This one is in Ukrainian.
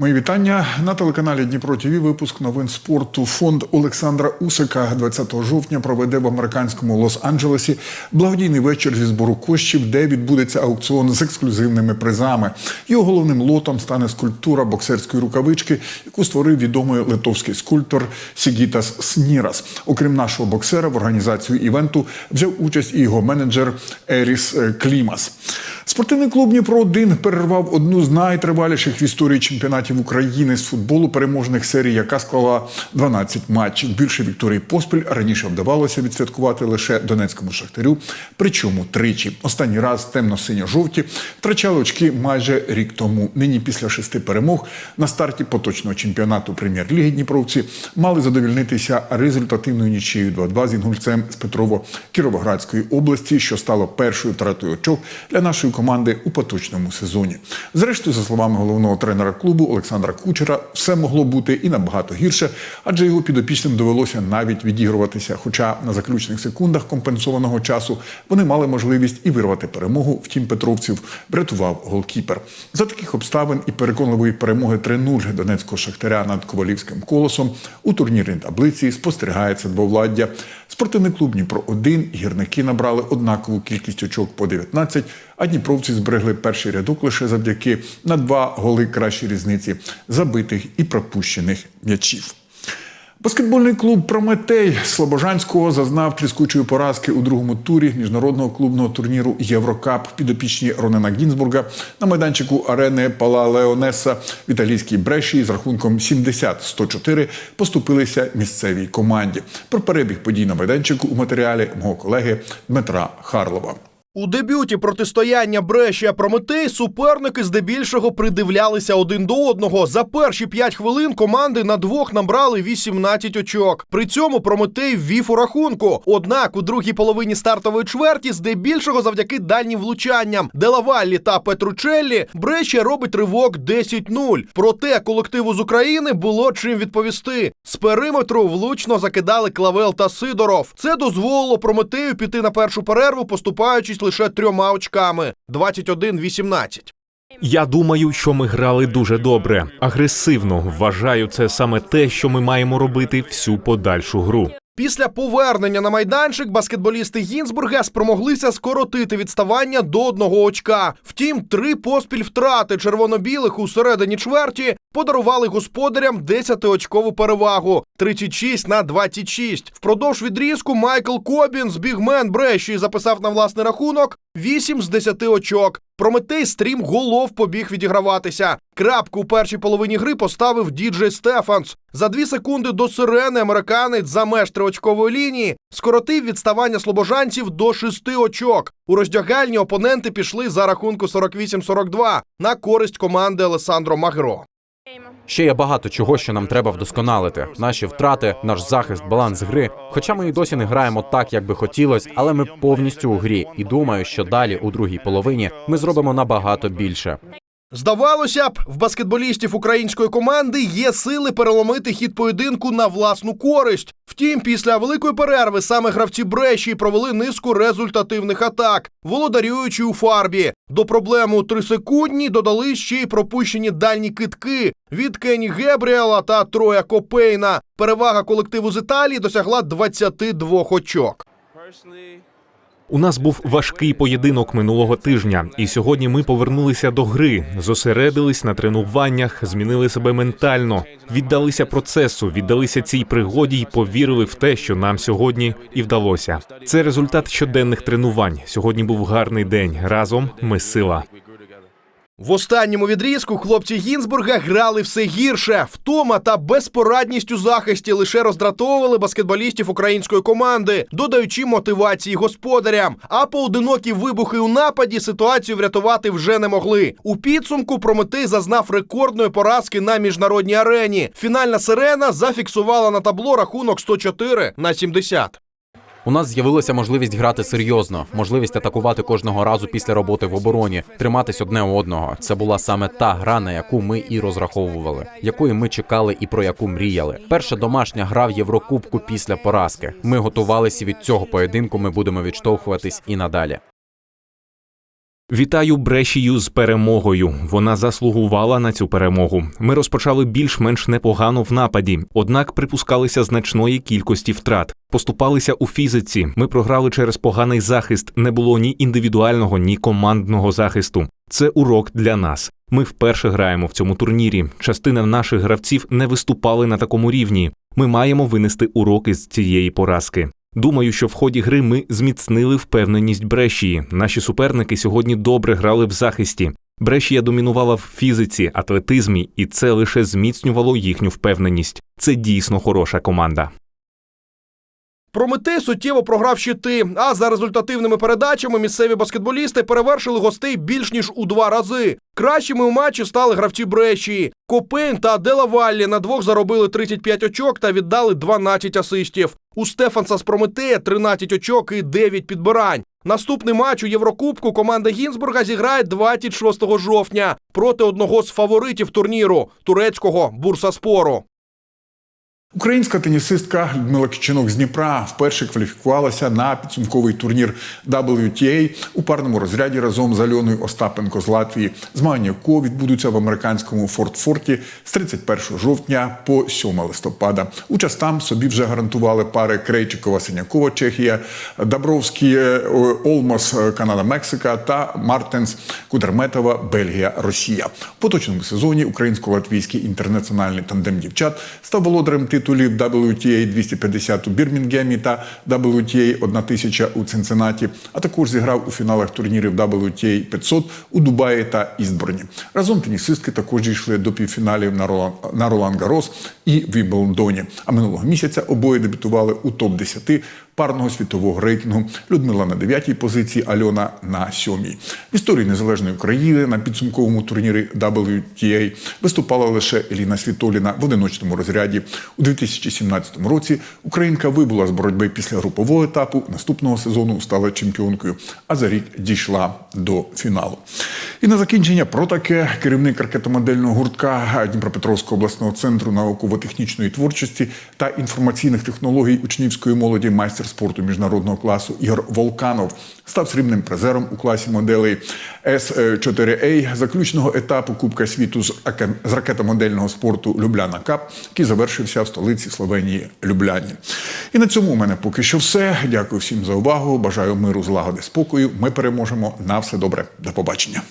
Мої вітання на телеканалі Дніпро ТВ. Випуск новин спорту. Фонд Олександра Усика 20 жовтня проведе в американському Лос-Анджелесі благодійний вечір зі збору коштів, де відбудеться аукціон з ексклюзивними призами. Його головним лотом стане скульптура боксерської рукавички, яку створив відомий литовський скульптор Сігітас Снірас. Окрім нашого боксера, в організацію івенту взяв участь і його менеджер Еріс е, Клімас. Спортивний клуб Дніпро 1 перервав одну з найтриваліших в історії чемпіонатів України з футболу переможних серій, яка склала 12 матчів. Більше Вікторії поспіль раніше вдавалося відсвяткувати лише Донецькому шахтарю. Причому тричі. Останній раз темно-синьо-жовті втрачали очки майже рік тому. Нині після шести перемог на старті поточного чемпіонату прем'єр-ліги Дніпровці мали задовільнитися результативною нічією 2-2 з інгульцем з Петрово Кіровоградської області, що стало першою втратою очок для нашої команди у поточному сезоні. Зрештою, за словами головного тренера клубу Олександра Кучера, все могло бути і набагато гірше, адже його підопічним довелося навіть відігруватися. Хоча на заключних секундах компенсованого часу вони мали можливість і вирвати перемогу. Втім, Петровців врятував голкіпер. За таких обставин і переконливої перемоги 3-0 донецького шахтаря над ковалівським колосом у турнірній таблиці спостерігається двовладдя. Спортивний клуб Дніпро 1 гірники набрали однакову кількість очок по 19, а дніпровці зберегли перший рядок лише завдяки на два голи кращій різниці забитих і пропущених м'ячів. Баскетбольний клуб Прометей Слобожанського зазнав тріскучої поразки у другому турі міжнародного клубного турніру Єврокап підопічні Ронена Гінзбурга на майданчику арени Пала Леонеса в італійській бреші з рахунком 70-104 поступилися місцевій команді. Про перебіг подій на майданчику у матеріалі мого колеги Дмитра Харлова. У дебюті протистояння Брешія Прометей суперники здебільшого придивлялися один до одного. За перші п'ять хвилин команди на двох набрали 18 очок. При цьому Прометей ввів у рахунку. Однак у другій половині стартової чверті, здебільшого завдяки дальнім влучанням Делаваллі та Петручеллі, Брешія робить ривок 10-0. Проте колективу з України було чим відповісти. З периметру влучно закидали Клавел та Сидоров. Це дозволило Прометею піти на першу перерву, поступаючись лише трьома очками 21-18. Я думаю, що ми грали дуже добре, агресивно. Вважаю, це саме те, що ми маємо робити всю подальшу гру. Після повернення на майданчик баскетболісти Гінзбурга спромоглися скоротити відставання до одного очка. Втім, три поспіль втрати червоно-білих у середині чверті подарували господарям 10-очкову перевагу 36 на 26. Впродовж відрізку Майкл Кобін з бігмен Бреші записав на власний рахунок 8 з 10 очок. Прометей стрім голов побіг відіграватися. Крапку у першій половині гри поставив діджей Стефанс. За дві секунди до сирени американець за меж триочкової лінії скоротив відставання слобожанців до шести очок. У роздягальні опоненти пішли за рахунку 48-42 на користь команди Алесандро Магро. Ще є багато чого, що нам треба вдосконалити. Наші втрати, наш захист, баланс гри. Хоча ми і досі не граємо так, як би хотілося, але ми повністю у грі. І думаю, що далі, у другій половині, ми зробимо набагато більше. Здавалося б, в баскетболістів української команди є сили переломити хід поєдинку на власну користь. Втім, після великої перерви саме гравці Бреші провели низку результативних атак, володарюючи у фарбі. До проблеми у трисекундні додали ще й пропущені дальні китки від Кені Гебріела та Троя Копейна. Перевага колективу з Італії досягла 22 очок. У нас був важкий поєдинок минулого тижня, і сьогодні ми повернулися до гри, зосередились на тренуваннях, змінили себе ментально, віддалися процесу, віддалися цій пригоді й повірили в те, що нам сьогодні і вдалося. Це результат щоденних тренувань. Сьогодні був гарний день. Разом ми сила. В останньому відрізку хлопці Гінзбурга грали все гірше. Втома та безпорадність у захисті лише роздратовували баскетболістів української команди, додаючи мотивації господарям. А поодинокі вибухи у нападі ситуацію врятувати вже не могли. У підсумку Прометей зазнав рекордної поразки на міжнародній арені. Фінальна сирена зафіксувала на табло рахунок 104 на 70. У нас з'явилася можливість грати серйозно, можливість атакувати кожного разу після роботи в обороні, триматись одне одного. Це була саме та гра, на яку ми і розраховували, якої ми чекали і про яку мріяли. Перша домашня гра в Єврокубку після поразки. Ми готувалися від цього поєдинку. Ми будемо відштовхуватись і надалі. Вітаю Брешію з перемогою. Вона заслугувала на цю перемогу. Ми розпочали більш-менш непогано в нападі, однак припускалися значної кількості втрат. Поступалися у фізиці. Ми програли через поганий захист. Не було ні індивідуального, ні командного захисту. Це урок для нас. Ми вперше граємо в цьому турнірі. Частина наших гравців не виступали на такому рівні. Ми маємо винести уроки з цієї поразки. Думаю, що в ході гри ми зміцнили впевненість Брешії. Наші суперники сьогодні добре грали в захисті. Брешія домінувала в фізиці, атлетизмі, і це лише зміцнювало їхню впевненість. Це дійсно хороша команда. Прометей суттєво програв щити. А за результативними передачами місцеві баскетболісти перевершили гостей більш ніж у два рази. Кращими у матчі стали гравці Брешії. Копейн та Делаваллі на двох заробили 35 очок та віддали 12 асистів. У Стефанса з Прометея 13 очок і 9 підбирань. Наступний матч у Єврокубку команда Гінзбурга зіграє 26 жовтня проти одного з фаворитів турніру турецького Бурсаспору. Українська тенісистка Людмила Кичинок з Дніпра вперше кваліфікувалася на підсумковий турнір WTA у парному розряді разом з Альоною Остапенко з Латвії. Змагання якого відбудуться в американському Форт-Форті з 31 жовтня по 7 листопада. Участь там собі вже гарантували пари Крейчикова Синякова, Чехія, Дабровський е, Олмос, е, Канада, Мексика та Мартенс Кудерметова, Бельгія, Росія. В поточному сезоні українсько-латвійський інтернаціональний тандем дівчат став володарем титулів WTA 250 у Бірмінгемі та WTA 1000 у Цинценаті, а також зіграв у фіналах турнірів WTA 500 у Дубаї та Ізборні. Разом тенісистки також дійшли до півфіналів на Ролан, Гарос і Вімблдоні. А минулого місяця обоє дебютували у топ-10 парного світового рейтингу. Людмила на 9-й позиції, Альона на 7-й. В історії незалежної України на підсумковому турнірі WTA виступала лише Еліна Світоліна в одиночному розряді. У 2017 році Українка вибула з боротьби після групового етапу. Наступного сезону стала чемпіонкою, а за рік дійшла до фіналу. І на закінчення про таке керівник ракетомодельного гуртка Дніпропетровського обласного центру науково-технічної творчості та інформаційних технологій учнівської молоді майстер спорту міжнародного класу Ігор Волканов став срібним призером у класі моделей С4А заключного етапу Кубка світу з аке- з ракетомодельного спорту Любляна Кап, який завершився в столиці Словенії Любляні. І на цьому у мене поки що все. Дякую всім за увагу. Бажаю миру, злагоди, спокою. Ми переможемо. На все добре. До побачення.